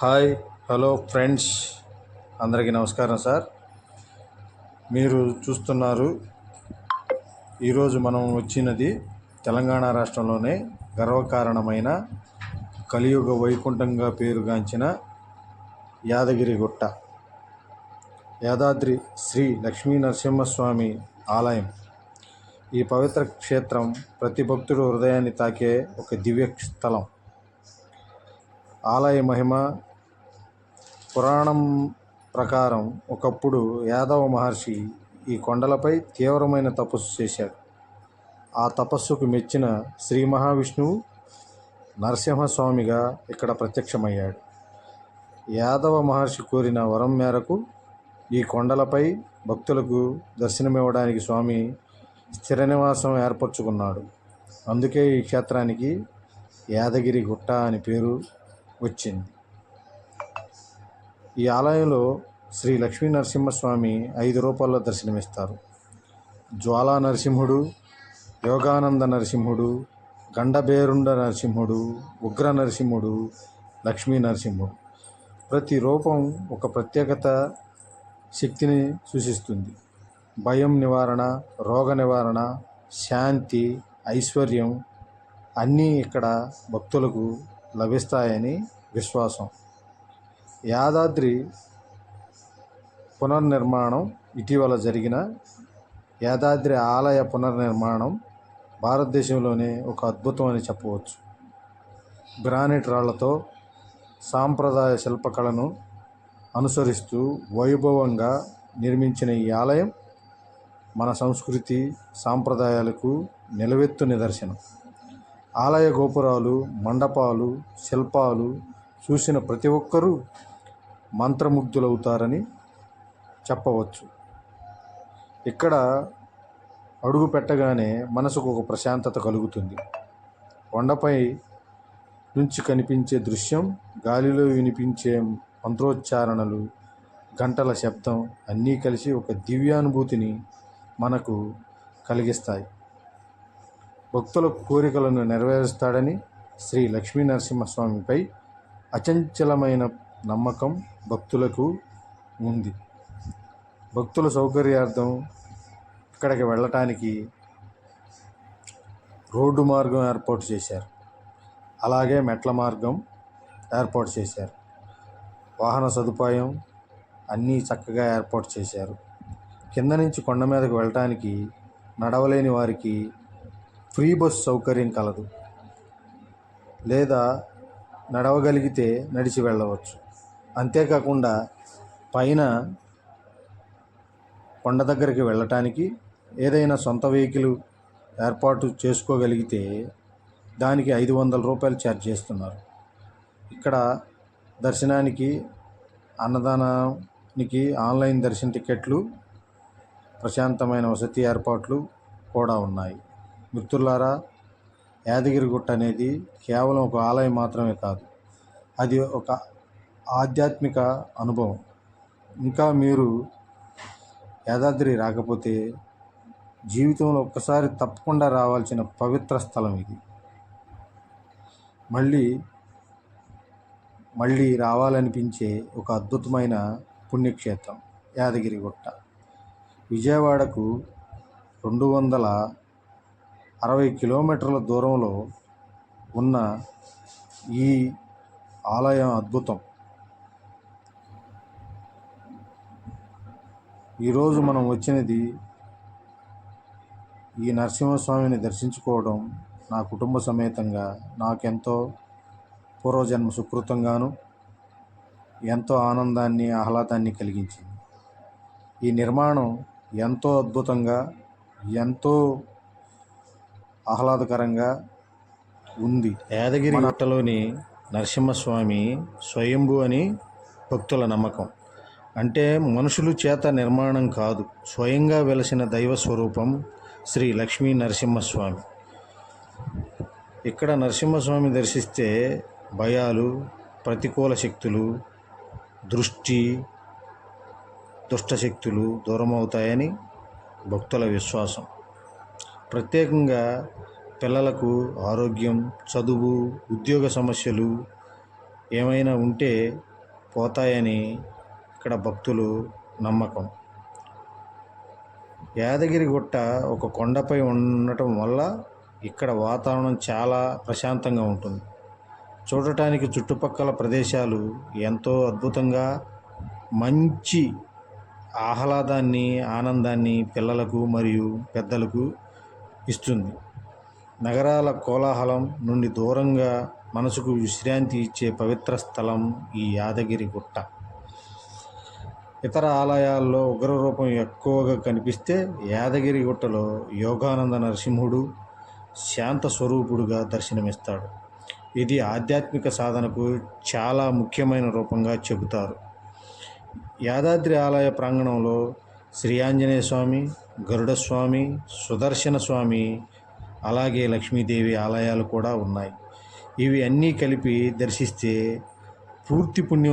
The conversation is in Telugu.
Hi hello friends. అందరికీ నమస్కారం సార్. మీరు చూస్తున్నారు ఈరోజు మనం వచ్చినది తెలంగాణ రాష్ట్రంలోనే గర్వకారణమైన కలియుగ వైకుంఠంగా పేరుగాంచిన యాదగిరిగుట్ట యాదాద్రి శ్రీ లక్ష్మీ నరసింహస్వామి ఆలయం. ఈ పవిత్ర క్షేత్రం ప్రతి భక్తుడు హృదయాన్ని తాకే ఒక దివ్య స్థలం ఆలయ మహిమ పురాణం ప్రకారం ఒకప్పుడు యాదవ మహర్షి ఈ కొండలపై తీవ్రమైన తపస్సు చేశాడు. ఆ తపస్సుకు మెచ్చిన శ్రీ మహావిష్ణువు నరసింహస్వామిగా ఇక్కడ ప్రత్యక్షమయ్యాడు. యాదవ మహర్షి కోరిన వరం మేరకు ఈ కొండలపై భక్తులకు దర్శనమివ్వడానికి స్వామి స్థిర నివాసం ఏర్పరచుకున్నాడు. అందుకే ఈ క్షేత్రానికి యాదగిరి గుట్ట అని పేరు వచ్చింది. ఈ ఆలయంలో శ్రీ లక్ష్మీ నరసింహస్వామి ఐదు రూపాల్లో దర్శనమిస్తారు. జ్వాలా నరసింహుడు యోగానంద నరసింహుడు గండబేరుండ నరసింహుడు ఉగ్ర నరసింహుడు లక్ష్మీ నరసింహుడు. ప్రతి రూపం ఒక ప్రత్యేకత శక్తిని సూచిస్తుంది. భయం నివారణ రోగ నివారణ శాంతి ఐశ్వర్యం అన్నీ ఇక్కడ భక్తులకు లభిస్తాయని విశ్వాసం. యాదాద్రి పునర్నిర్మాణం ఇటీవల జరిగిన యాదాద్రి ఆలయ పునర్నిర్మాణం భారతదేశంలోనే ఒక అద్భుతం అని చెప్పవచ్చు. గ్రానైట్ రాళ్ళతో సాంప్రదాయ శిల్పకళను అనుసరిస్తూ వైభవంగా నిర్మించిన ఈ ఆలయం మన సంస్కృతి సాంప్రదాయాలకు నిలవెత్తు నిదర్శనం. ఆలయ గోపురాలు మండపాలు శిల్పాలు చూసిన ప్రతి ఒక్కరూ మంత్రముగ్ధులవుతారని చెప్పవచ్చు. ఇక్కడ అడుగు పెట్టగానే మనసుకు ఒక ప్రశాంతత కలుగుతుంది. కొండపై నుంచి కనిపించే దృశ్యం గాలిలో వినిపించే మంత్రోచ్చారణలు గంటల శబ్దం అన్నీ కలిసి ఒక దివ్యానుభూతిని మనకు కలిగిస్తాయి. భక్తుల కోరికలను నెరవేరుస్తాడని శ్రీ లక్ష్మీ నరసింహస్వామిపై అచంచలమైన నమ్మకం భక్తులకు ఉంది. భక్తుల సౌకర్యార్థం ఇక్కడికి వెళ్ళటానికి రోడ్డు మార్గం ఏర్పాటు చేశారు. అలాగే మెట్ల మార్గం ఏర్పాటు చేశారు. వాహన సదుపాయం అన్నీ చక్కగా ఏర్పాటు చేశారు. కింద నుంచి కొండ మీదకు వెళ్ళటానికి నడవలేని వారికి ఫ్రీ బస్ సౌకర్యం కలదు. లేదా నడవగలిగితే నడిచి వెళ్ళవచ్చు. అంతేకాకుండా పైన కొండ దగ్గరికి వెళ్ళటానికి ఏదైనా సొంత వెహికల్ ఏర్పాటు చేసుకోగలిగితే దానికి ఐదు వందల రూపాయలు ఛార్జ్ చేస్తున్నారు. ఇక్కడ దర్శనానికి అన్నదానానికి ఆన్లైన్ దర్శన టికెట్లు ప్రశాంతమైన వసతి ఏర్పాట్లు కూడా ఉన్నాయి. మిత్రులారా యాదగిరిగుట్ట అనేది కేవలం ఒక ఆలయం మాత్రమే కాదు అది ఒక ఆధ్యాత్మిక అనుభవం. ఇంకా మీరు యాదాద్రి రాకపోతే జీవితంలో ఒక్కసారి తప్పకుండా రావాల్సిన పవిత్ర స్థలం ఇది. మళ్ళీ మళ్ళీ రావాలనిపించే ఒక అద్భుతమైన పుణ్యక్షేత్రం యాదగిరిగుట్ట విజయవాడకు రెండు వందల అరవై కిలోమీటర్ల దూరంలో ఉన్న ఈ ఆలయం అద్భుతం. ఈరోజు మనం వచ్చినది ఈ నరసింహస్వామిని దర్శించుకోవడం నా కుటుంబ సమేతంగా నాకెంతో పూర్వజన్మ సుకృతంగాను ఎంతో ఆనందాన్ని ఆహ్లాదాన్ని కలిగించింది. ఈ నిర్మాణం ఎంతో అద్భుతంగా ఎంతో ఆహ్లాదకరంగా ఉంది. యాదగిరి గుట్టలోని నరసింహస్వామి స్వయంభు అని భక్తుల నమ్మకం. అంటే మనుషులు చేత నిర్మాణం కాదు. స్వయంగా వెలసిన దైవ స్వరూపం శ్రీ లక్ష్మీ నరసింహస్వామి. ఇక్కడ నరసింహస్వామి దర్శిస్తే భయాలు ప్రతికూల శక్తులు దృష్టి దుష్టశక్తులు దూరం అవుతాయని భక్తుల విశ్వాసం. ప్రత్యేకంగా పిల్లలకు ఆరోగ్యం చదువు ఉద్యోగ సమస్యలు ఏమైనా ఉంటే పోతాయని ఇక్కడ భక్తులు నమ్మకం. యాదగిరి గుట్ట ఒక కొండపై ఉండటం వల్ల ఇక్కడ వాతావరణం చాలా ప్రశాంతంగా ఉంటుంది. చూడటానికి చుట్టుపక్కల ప్రదేశాలు ఎంతో అద్భుతంగా మంచి ఆహ్లాదాన్ని ఆనందాన్ని పిల్లలకు మరియు పెద్దలకు ఇస్తుంది. నగరాల కోలాహలం నుండి దూరంగా మనసుకు విశ్రాంతి ఇచ్చే పవిత్ర స్థలం ఈ యాదగిరి గుట్ట. ఇతర ఆలయాల్లో ఉగ్రరూపం ఎక్కువగా కనిపిస్తే యాదగిరి గుట్టలో యోగానంద నరసింహుడు శాంత స్వరూపుడుగా దర్శనమిస్తాడు. ఇది ఆధ్యాత్మిక సాధనకు చాలా ముఖ్యమైన రూపంగా చెబుతారు. యాదాద్రి ఆలయ ప్రాంగణంలో శ్రీ ఆంజనేయ స్వామి గరుడ స్వామి సుదర్శన స్వామి అలాగే లక్ష్మీదేవి ఆలయాలు కూడా ఉన్నాయి. ఇవి అన్నీ కలిపి దర్శిస్తే పూర్తి పుణ్యం